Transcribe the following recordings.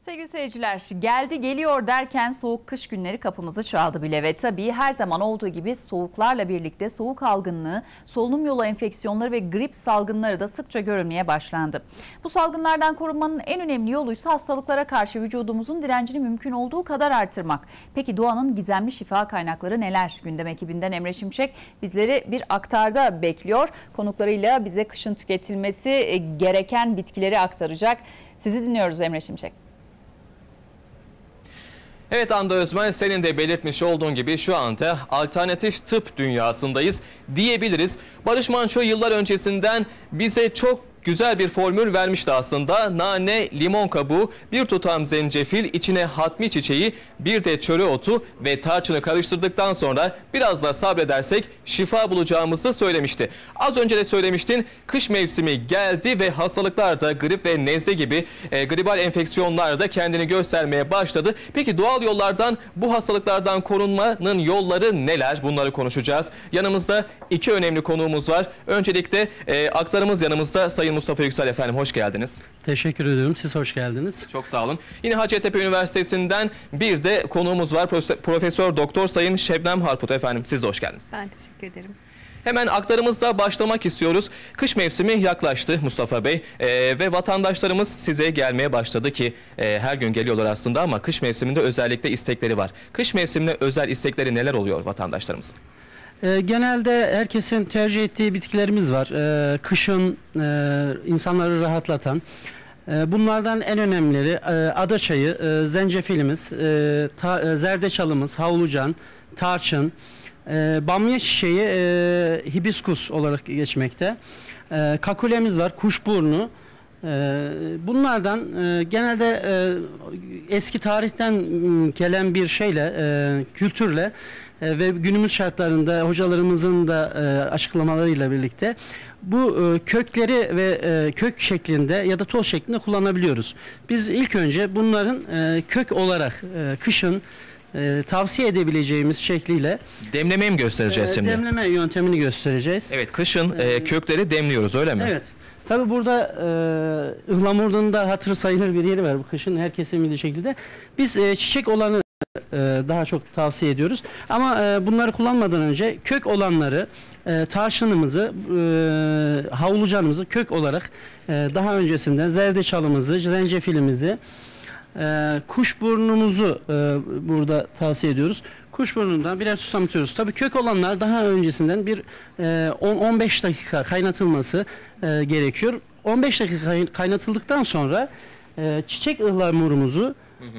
Sevgili seyirciler geldi geliyor derken soğuk kış günleri kapımızı çaldı bile ve tabii her zaman olduğu gibi soğuklarla birlikte soğuk algınlığı, solunum yolu enfeksiyonları ve grip salgınları da sıkça görülmeye başlandı. Bu salgınlardan korunmanın en önemli yoluysa hastalıklara karşı vücudumuzun direncini mümkün olduğu kadar artırmak. Peki doğanın gizemli şifa kaynakları neler? Gündem ekibinden Emre Şimşek bizleri bir aktarda bekliyor. Konuklarıyla bize kışın tüketilmesi gereken bitkileri aktaracak. Sizi dinliyoruz Emre Şimşek. Evet Anda Özmen senin de belirtmiş olduğun gibi şu anda alternatif tıp dünyasındayız diyebiliriz. Barış Manço yıllar öncesinden bize çok güzel bir formül vermişti aslında. Nane, limon kabuğu, bir tutam zencefil, içine hatmi çiçeği, bir de çöre otu ve tarçını karıştırdıktan sonra biraz da sabredersek şifa bulacağımızı söylemişti. Az önce de söylemiştin kış mevsimi geldi ve hastalıklar da grip ve nezle gibi e, gribal enfeksiyonlar da kendini göstermeye başladı. Peki doğal yollardan bu hastalıklardan korunmanın yolları neler? Bunları konuşacağız. Yanımızda iki önemli konuğumuz var. Öncelikle e, aktarımız yanımızda Sayın Mustafa Yüksel efendim hoş geldiniz. Teşekkür ediyorum. Siz hoş geldiniz. Çok sağ olun. Yine Hacettepe Üniversitesi'nden bir de konuğumuz var. Profesör Doktor Sayın Şebnem Harput efendim. Siz de hoş geldiniz. Ben teşekkür ederim. Hemen aktarımızla başlamak istiyoruz. Kış mevsimi yaklaştı Mustafa Bey ee, ve vatandaşlarımız size gelmeye başladı ki e, her gün geliyorlar aslında ama kış mevsiminde özellikle istekleri var. Kış mevsiminde özel istekleri neler oluyor vatandaşlarımızın? E, genelde herkesin tercih ettiği bitkilerimiz var. E, kışın e, insanları rahatlatan. E, bunlardan en önemlileri e, adaçayı, e, zencefilimiz, e, ta, e, zerdeçalımız, havlucan, tarçın, e, bamya çiçeği e, hibiskus olarak geçmekte. E, kakulemiz var, kuşburnu. E, bunlardan e, genelde e, eski tarihten gelen bir şeyle, e, kültürle ve günümüz şartlarında hocalarımızın da açıklamalarıyla birlikte bu kökleri ve kök şeklinde ya da toz şeklinde kullanabiliyoruz. Biz ilk önce bunların kök olarak kışın e, tavsiye edebileceğimiz şekliyle demleme mi göstereceğiz e, şimdi? Demleme yöntemini göstereceğiz. Evet, kışın e, kökleri demliyoruz öyle mi? Evet. Tabi burada e, ıhlamurdun da hatırı sayılır bir yeri var bu kışın herkesin bildiği şekilde. Biz e, çiçek olanı e, daha çok tavsiye ediyoruz. Ama e, bunları kullanmadan önce kök olanları e, tarçınımızı, havlucanımızı kök olarak daha öncesinden zerdeçalımızı, zencefilimizi, kuşburnumuzu burada tavsiye ediyoruz. Kuşburnundan birer tutamıtıyoruz. Tabii kök olanlar daha öncesinden bir 10-15 dakika kaynatılması gerekiyor. 15 dakika kaynatıldıktan sonra çiçek ıhlamurumuzu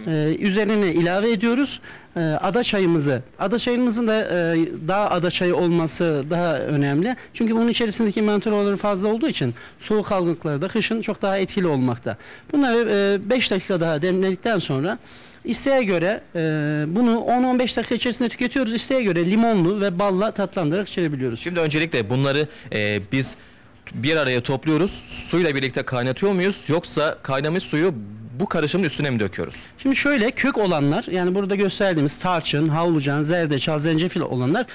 ee, üzerine ilave ediyoruz. Ee, ada çayımızı. Ada çayımızın da e, daha ada çayı olması daha önemli. Çünkü bunun içerisindeki mentol fazla olduğu için soğuk algınlıklarda kışın çok daha etkili olmakta. Bunları 5 e, dakika daha demledikten sonra isteğe göre e, bunu 10-15 dakika içerisinde tüketiyoruz. İsteğe göre limonlu ve balla tatlandırarak içebiliyoruz. Şimdi öncelikle bunları e, biz bir araya topluyoruz. Suyla birlikte kaynatıyor muyuz? Yoksa kaynamış suyu bu karışımın üstüne mi döküyoruz? Şimdi şöyle kök olanlar yani burada gösterdiğimiz tarçın, havlucan, zerdeçal, zencefil olanlar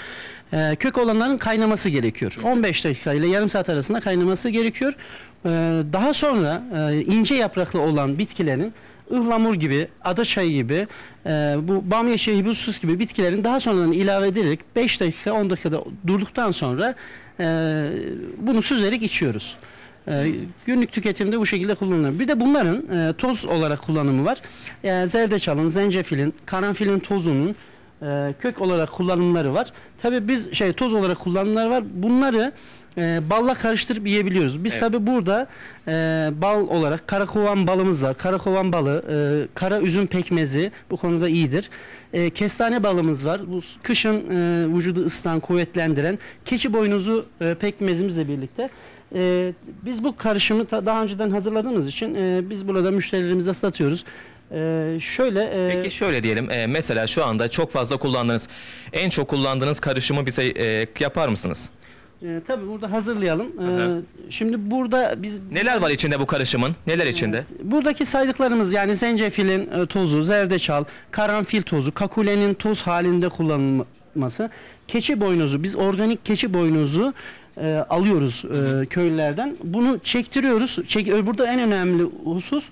e, kök olanların kaynaması gerekiyor. 15 dakika ile yarım saat arasında kaynaması gerekiyor. E, daha sonra e, ince yapraklı olan bitkilerin ıhlamur gibi, ada çayı gibi, e, bu bamya çayı, hibiskus gibi bitkilerin daha sonradan ilave ederek 5 dakika 10 dakikada durduktan sonra e, bunu süzerek içiyoruz. E, günlük tüketimde bu şekilde kullanılıyor. Bir de bunların e, toz olarak kullanımı var. E, zerdeçalın, zencefilin, karanfilin tozunun e, kök olarak kullanımları var. Tabi biz şey toz olarak kullanımları var. Bunları e, balla karıştırıp yiyebiliyoruz. Biz evet. tabi burada e, bal olarak karakovan balımız var. Karakovan balı, e, kara üzüm pekmezi bu konuda iyidir. E, kestane balımız var. Bu kışın e, vücudu ısıtan, kuvvetlendiren keçi boynuzu e, pekmezimizle birlikte e, biz bu karışımı daha önceden hazırladığımız için e, biz burada müşterilerimize satıyoruz. Ee, şöyle e... Peki şöyle diyelim e, mesela şu anda çok fazla kullandığınız en çok kullandığınız karışımı bize e, yapar mısınız? E, tabii burada hazırlayalım. E, şimdi burada biz Neler var içinde bu karışımın? Neler içinde? E, buradaki saydıklarımız yani zencefilin e, tozu, zerdeçal, karanfil tozu, kakulenin toz halinde kullanılması, keçi boynuzu, biz organik keçi boynuzu e, alıyoruz e, köylülerden. Bunu çektiriyoruz. Çek, burada en önemli husus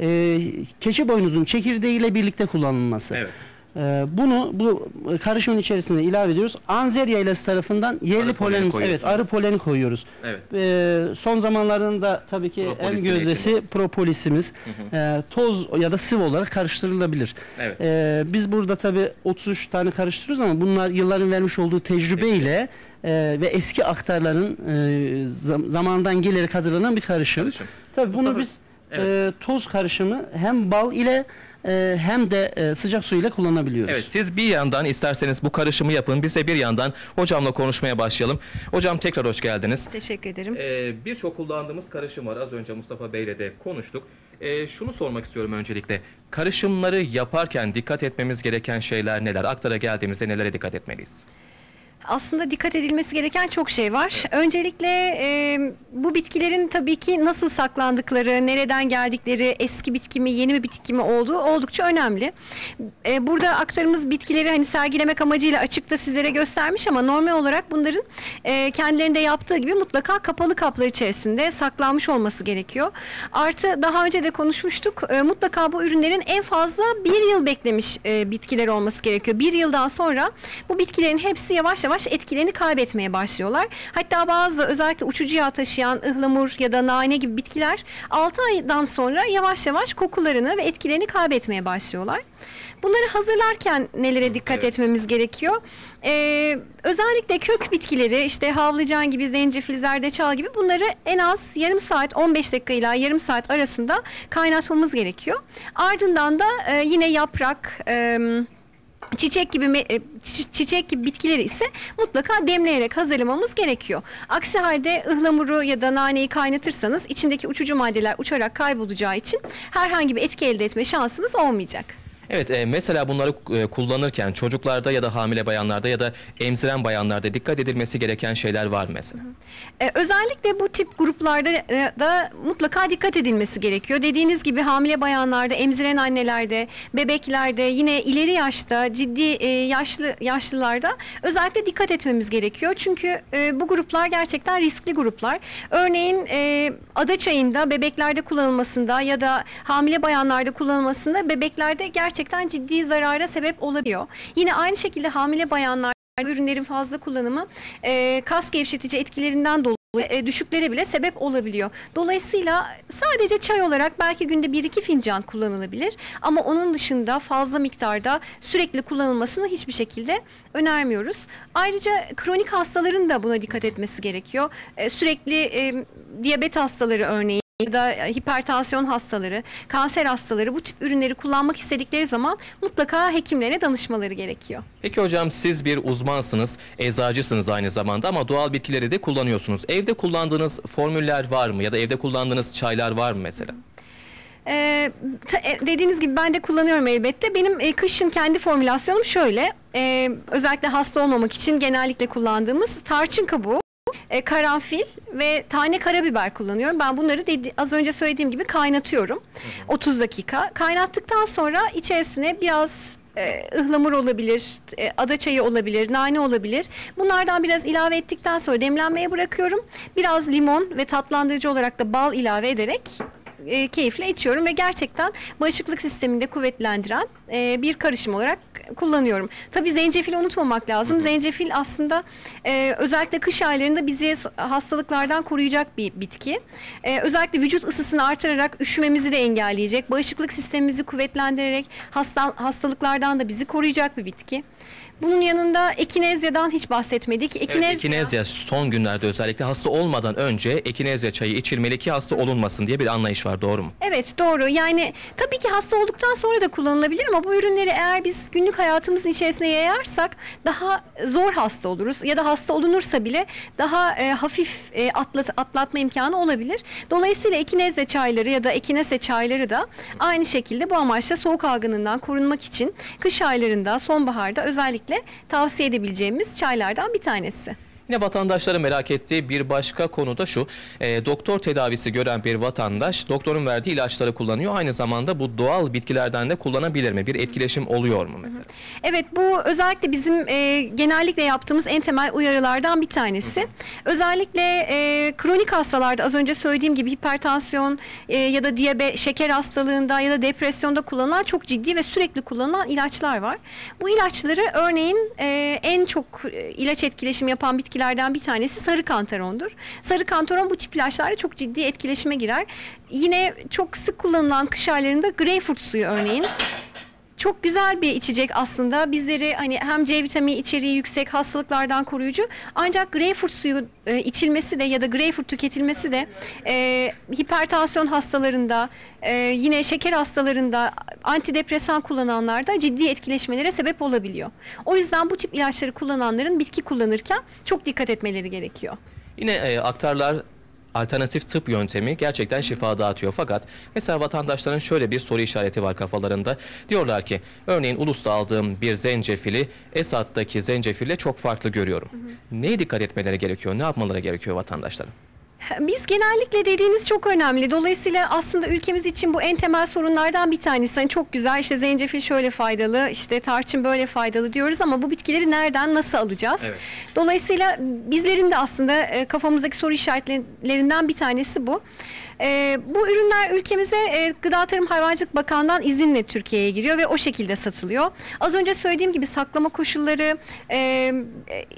e, keçi boynuzun çekirdeğiyle birlikte kullanılması. Evet. Ee, bunu bu karışımın içerisine ilave ediyoruz. Anzer yaylası tarafından yerli Arı poleni polenimiz, evet arı poleni koyuyoruz. Evet. Ee, son zamanlarında tabii ki en Propolisini gözdesi propolisimiz. Ee, toz ya da sıvı olarak karıştırılabilir. Evet. Ee, biz burada tabii 33 tane karıştırıyoruz ama bunlar yılların vermiş olduğu tecrübeyle e, ve eski aktarların e, zam- zamandan gelerek hazırlanan bir karışım. Karışım. Tabii bunu Mustafa- biz Evet. e, toz karışımı hem bal ile e, hem de e, sıcak su ile kullanabiliyoruz. Evet siz bir yandan isterseniz bu karışımı yapın. Biz de bir yandan hocamla konuşmaya başlayalım. Hocam tekrar hoş geldiniz. Teşekkür ederim. Ee, Birçok kullandığımız karışım var. Az önce Mustafa Bey'le de konuştuk. Ee, şunu sormak istiyorum öncelikle. Karışımları yaparken dikkat etmemiz gereken şeyler neler? Aktara geldiğimizde nelere dikkat etmeliyiz? Aslında dikkat edilmesi gereken çok şey var. Öncelikle e, bu bitkilerin tabii ki nasıl saklandıkları, nereden geldikleri, eski bitki mi, yeni bir bitki mi olduğu oldukça önemli. E, burada aktarımız bitkileri hani sergilemek amacıyla açıkta sizlere göstermiş ama normal olarak bunların e, kendilerinde yaptığı gibi mutlaka kapalı kaplar içerisinde saklanmış olması gerekiyor. Artı daha önce de konuşmuştuk. e, mutlaka bu ürünlerin en fazla bir yıl beklemiş e, bitkiler olması gerekiyor. Bir yıldan sonra bu bitkilerin hepsi yavaş yavaş etkilerini kaybetmeye başlıyorlar. Hatta bazı özellikle uçucu yağ taşıyan ıhlamur ya da nane gibi bitkiler 6 aydan sonra yavaş yavaş kokularını ve etkilerini kaybetmeye başlıyorlar. Bunları hazırlarken nelere dikkat Evet. etmemiz gerekiyor? Ee, özellikle kök bitkileri işte havlıcan gibi, zencefil, zerdeçal gibi bunları en az yarım saat 15 dakika ile yarım saat arasında kaynatmamız gerekiyor. Ardından da e, yine yaprak, e, çiçek gibi e, çi- çiçek gibi bitkileri ise mutlaka demleyerek hazırlamamız gerekiyor. Aksi halde ıhlamuru ya da naneyi kaynatırsanız içindeki uçucu maddeler uçarak kaybolacağı için herhangi bir etki elde etme şansımız olmayacak. Evet e, mesela bunları e, kullanırken çocuklarda ya da hamile bayanlarda ya da emziren bayanlarda dikkat edilmesi gereken şeyler var mı mesela. Ee, özellikle bu tip gruplarda e, da mutlaka dikkat edilmesi gerekiyor. Dediğiniz gibi hamile bayanlarda, emziren annelerde, bebeklerde, yine ileri yaşta, ciddi e, yaşlı yaşlılarda özellikle dikkat etmemiz gerekiyor. Çünkü e, bu gruplar gerçekten riskli gruplar. Örneğin e, ada çayında bebeklerde kullanılmasında ya da hamile bayanlarda kullanılmasında bebeklerde gerçekten ciddi zarara sebep olabiliyor. Yine aynı şekilde hamile bayanlar ürünlerin fazla kullanımı e, kas gevşetici etkilerinden dolayı e, düşüklere bile sebep olabiliyor. Dolayısıyla sadece çay olarak belki günde 1-2 fincan kullanılabilir ama onun dışında fazla miktarda sürekli kullanılmasını hiçbir şekilde önermiyoruz. Ayrıca kronik hastaların da buna dikkat etmesi gerekiyor. E, sürekli e, diyabet hastaları örneğin ya da hipertansiyon hastaları, kanser hastaları bu tip ürünleri kullanmak istedikleri zaman mutlaka hekimlere danışmaları gerekiyor. Peki hocam siz bir uzmansınız, eczacısınız aynı zamanda ama doğal bitkileri de kullanıyorsunuz. Evde kullandığınız formüller var mı ya da evde kullandığınız çaylar var mı mesela? Ee, ta- e, dediğiniz gibi ben de kullanıyorum elbette. Benim e, kışın kendi formülasyonum şöyle. e, özellikle hasta olmamak için genellikle kullandığımız tarçın kabuğu, e, karanfil ve tane karabiber kullanıyorum. Ben bunları dedi, az önce söylediğim gibi kaynatıyorum. 30 dakika. Kaynattıktan sonra içerisine biraz e, ıhlamur olabilir, e, ada çayı olabilir, nane olabilir. Bunlardan biraz ilave ettikten sonra demlenmeye bırakıyorum. Biraz limon ve tatlandırıcı olarak da bal ilave ederek e, keyifle içiyorum ve gerçekten bağışıklık sistemini de kuvvetlendiren e, bir karışım olarak kullanıyorum. Tabii zencefili unutmamak lazım. Zencefil aslında e, özellikle kış aylarında bizi hastalıklardan koruyacak bir bitki. E, özellikle vücut ısısını artırarak üşümemizi de engelleyecek. Bağışıklık sistemimizi kuvvetlendirerek hasta, hastalıklardan da bizi koruyacak bir bitki. Bunun yanında ekinezyadan hiç bahsetmedik. Ekinezya, Evet, ekinezya son günlerde özellikle hasta olmadan önce ekinezya çayı içilmeli ki hasta olunmasın diye bir anlayış var doğru mu? Evet doğru yani tabii ki hasta olduktan sonra da kullanılabilir ama bu ürünleri eğer biz günlük hayatımızın içerisine yayarsak daha zor hasta oluruz ya da hasta olunursa bile daha e, hafif e, atlat, atlatma imkanı olabilir. Dolayısıyla ekinezya çayları ya da ekinese çayları da aynı şekilde bu amaçla soğuk algınından korunmak için kış aylarında sonbaharda özellikle tavsiye edebileceğimiz çaylardan bir tanesi. Yine vatandaşların merak ettiği bir başka konu da şu. E, doktor tedavisi gören bir vatandaş doktorun verdiği ilaçları kullanıyor. Aynı zamanda bu doğal bitkilerden de kullanabilir mi? Bir etkileşim oluyor mu mesela? Evet bu özellikle bizim e, genellikle yaptığımız en temel uyarılardan bir tanesi. Özellikle e, kronik hastalarda az önce söylediğim gibi hipertansiyon e, ya da diyabet, şeker hastalığında ya da depresyonda kullanılan çok ciddi ve sürekli kullanılan ilaçlar var. Bu ilaçları örneğin e, en çok e, ilaç etkileşimi yapan bitkilerden bir tanesi sarı kantarondur. Sarı kantaron bu tip ilaçlarla çok ciddi etkileşime girer. Yine çok sık kullanılan kış aylarında greyfurt suyu örneğin çok güzel bir içecek aslında. Bizleri hani hem C vitamini içeriği yüksek hastalıklardan koruyucu ancak greyfurt suyu e, içilmesi de ya da greyfurt tüketilmesi de e, hipertansiyon hastalarında e, yine şeker hastalarında antidepresan kullananlarda ciddi etkileşmelere sebep olabiliyor. O yüzden bu tip ilaçları kullananların bitki kullanırken çok dikkat etmeleri gerekiyor. Yine e, aktarlar alternatif tıp yöntemi gerçekten şifa dağıtıyor. Fakat mesela vatandaşların şöyle bir soru işareti var kafalarında. Diyorlar ki örneğin Ulus'ta aldığım bir zencefili Esat'taki zencefille çok farklı görüyorum. Neye dikkat etmeleri gerekiyor? Ne yapmaları gerekiyor vatandaşların? Biz genellikle dediğiniz çok önemli. Dolayısıyla aslında ülkemiz için bu en temel sorunlardan bir tanesi. Hani çok güzel işte zencefil şöyle faydalı, işte tarçın böyle faydalı diyoruz ama bu bitkileri nereden nasıl alacağız? Evet. Dolayısıyla bizlerin de aslında e, kafamızdaki soru işaretlerinden bir tanesi bu. E, bu ürünler ülkemize e, Gıda Tarım Hayvancılık Bakanlığı'ndan izinle Türkiye'ye giriyor ve o şekilde satılıyor. Az önce söylediğim gibi saklama koşulları e, e,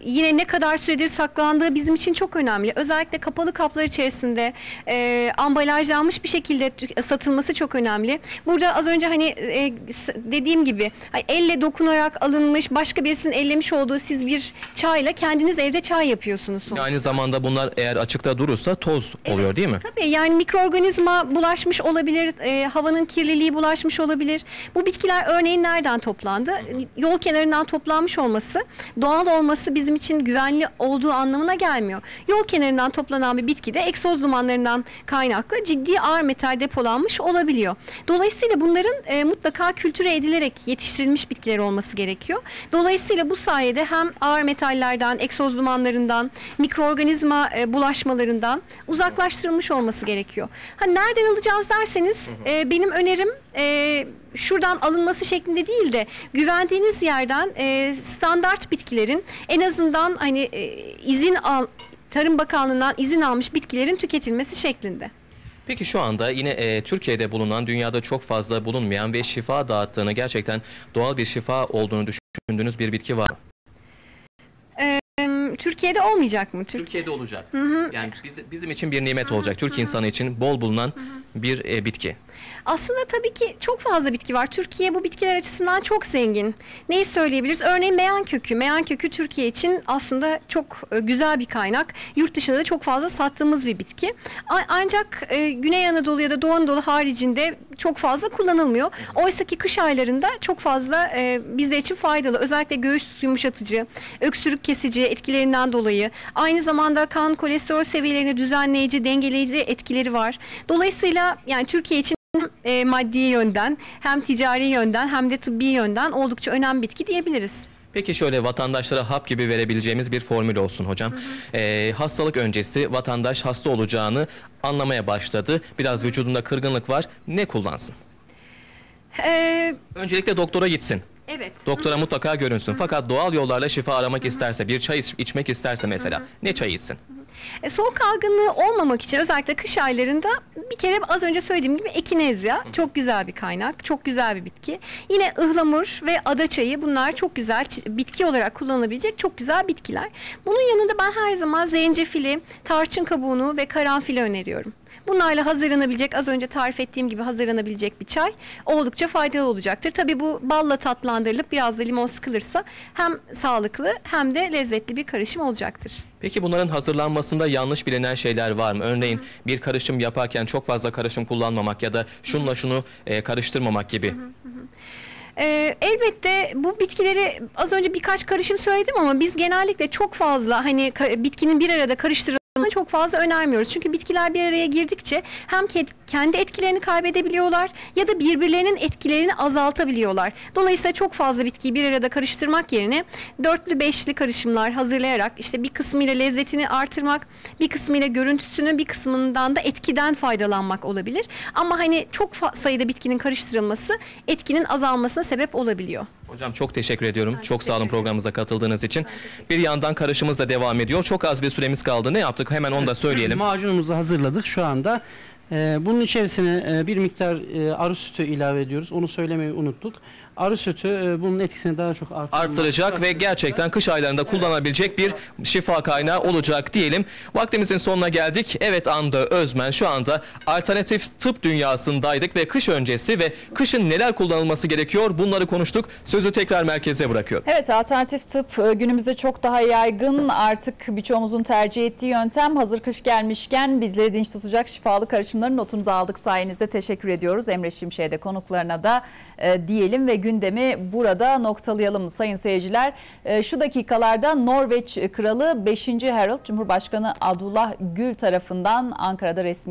yine ne kadar süredir saklandığı bizim için çok önemli. Özellikle kapalı kaplar içerisinde e, ambalajlanmış bir şekilde tü- satılması çok önemli. Burada az önce hani e, dediğim gibi elle dokunarak alınmış başka birisinin ellemiş olduğu siz bir çayla kendiniz evde çay yapıyorsunuz. Yine aynı zamanda bunlar eğer açıkta durursa toz oluyor değil mi? Tabii yani mikroorganizma bulaşmış olabilir, e, havanın kirliliği bulaşmış olabilir. Bu bitkiler örneğin nereden toplandı? Yol kenarından toplanmış olması, doğal olması bizim için güvenli olduğu anlamına gelmiyor. Yol kenarından toplanan bir bitkide egzoz dumanlarından kaynaklı ciddi ağır metal depolanmış olabiliyor. Dolayısıyla bunların e, mutlaka kültüre edilerek yetiştirilmiş bitkiler olması gerekiyor. Dolayısıyla bu sayede hem ağır metallerden, egzoz dumanlarından, mikroorganizma e, bulaşmalarından uzaklaştırılmış olması gerekiyor. Ha nereden alacağız derseniz e, benim önerim e, şuradan alınması şeklinde değil de güvendiğiniz yerden e, standart bitkilerin en azından hani e, izin al Tarım Bakanlığı'ndan izin almış bitkilerin tüketilmesi şeklinde. Peki şu anda yine e, Türkiye'de bulunan, dünyada çok fazla bulunmayan ve şifa dağıttığını gerçekten doğal bir şifa olduğunu düşündüğünüz bir bitki var mı? Türkiye'de olmayacak mı? Türk Türkiye'de olacak. Yani biz- bizim için bir nimet olacak. Türk insanı için bol bulunan bir e, bitki. Aslında tabii ki çok fazla bitki var. Türkiye bu bitkiler açısından çok zengin. Neyi söyleyebiliriz? Örneğin meyan kökü. Meyan kökü Türkiye için aslında çok e, güzel bir kaynak. Yurt dışında da çok fazla sattığımız bir bitki. A- ancak e, Güney Anadolu ya da Doğu Anadolu haricinde çok fazla kullanılmıyor. Oysa ki kış aylarında çok fazla e, bizler için faydalı. Özellikle göğüs yumuşatıcı, öksürük kesici etkilerinden dolayı. Aynı zamanda kan kolesterol seviyelerini düzenleyici, dengeleyici etkileri var. Dolayısıyla yani Türkiye için e, maddi yönden hem ticari yönden hem de tıbbi yönden oldukça önemli bitki diyebiliriz. Peki şöyle vatandaşlara hap gibi verebileceğimiz bir formül olsun hocam. E, hastalık öncesi vatandaş hasta olacağını anlamaya başladı. Biraz vücudunda kırgınlık var. Ne kullansın? Ee, Öncelikle doktora gitsin. evet. Doktora mutlaka görünsün. Fakat doğal yollarla şifa aramak isterse, bir çay iç- içmek isterse mesela ne çay içsin? E, soğuk algınlığı olmamak için özellikle kış aylarında bir kere az önce söylediğim gibi ekinezya çok güzel bir kaynak, çok güzel bir bitki. Yine ıhlamur ve ada çayı bunlar çok güzel bitki olarak kullanılabilecek çok güzel bitkiler. Bunun yanında ben her zaman zencefili, tarçın kabuğunu ve karanfili öneriyorum. Bunlarla hazırlanabilecek, az önce tarif ettiğim gibi hazırlanabilecek bir çay oldukça faydalı olacaktır. Tabii bu balla tatlandırılıp biraz da limon sıkılırsa hem sağlıklı hem de lezzetli bir karışım olacaktır. Peki bunların hazırlanmasında yanlış bilinen şeyler var mı? Örneğin bir karışım yaparken çok fazla karışım kullanmamak ya da şunla şunu e, karıştırmamak gibi. Ee, elbette bu bitkileri az önce birkaç karışım söyledim ama biz genellikle çok fazla hani bitkinin bir arada karıştırılması Bunu çok fazla önermiyoruz. Çünkü bitkiler bir araya girdikçe hem ke- kendi etkilerini kaybedebiliyorlar ya da birbirlerinin etkilerini azaltabiliyorlar. Dolayısıyla çok fazla bitkiyi bir arada karıştırmak yerine dörtlü beşli karışımlar hazırlayarak işte bir kısmıyla lezzetini artırmak, bir kısmıyla görüntüsünü, bir kısmından da etkiden faydalanmak olabilir. Ama hani çok sayıda bitkinin karıştırılması etkinin azalmasına sebep olabiliyor. Hocam çok teşekkür ediyorum. Ben çok sağ olun programımıza katıldığınız için. Bir yandan karışımız da devam ediyor. Çok az bir süremiz kaldı. Ne yaptık? Hemen onu da söyleyelim. Macunumuzu hazırladık şu anda. Ee, bunun içerisine e, bir miktar e, arı sütü ilave ediyoruz. Onu söylemeyi unuttuk. Arı sütü e, bunun etkisini daha çok arttırmak- arttıracak ve gerçekten kış aylarında kullanabilecek bir şifa kaynağı olacak diyelim. Vaktimizin sonuna geldik. Evet Anda Özmen şu anda alternatif tıp dünyasındaydık ve kış öncesi ve kışın neler kullanılması gerekiyor bunları konuştuk. Sözü tekrar merkeze bırakıyorum. Evet alternatif tıp e, günümüzde çok daha yaygın artık birçoğumuzun tercih ettiği yöntem hazır kış gelmişken bizleri dinç tutacak şifalı karışımların notunu da aldık sayenizde teşekkür ediyoruz Emre Şimşek'e de konuklarına da e, diyelim ve gündemi burada noktalayalım sayın seyirciler. E, şu dakikalarda Norveç kralı 5. Harold Cumhurbaşkanı Abdullah Gül tarafından Ankara'da resmi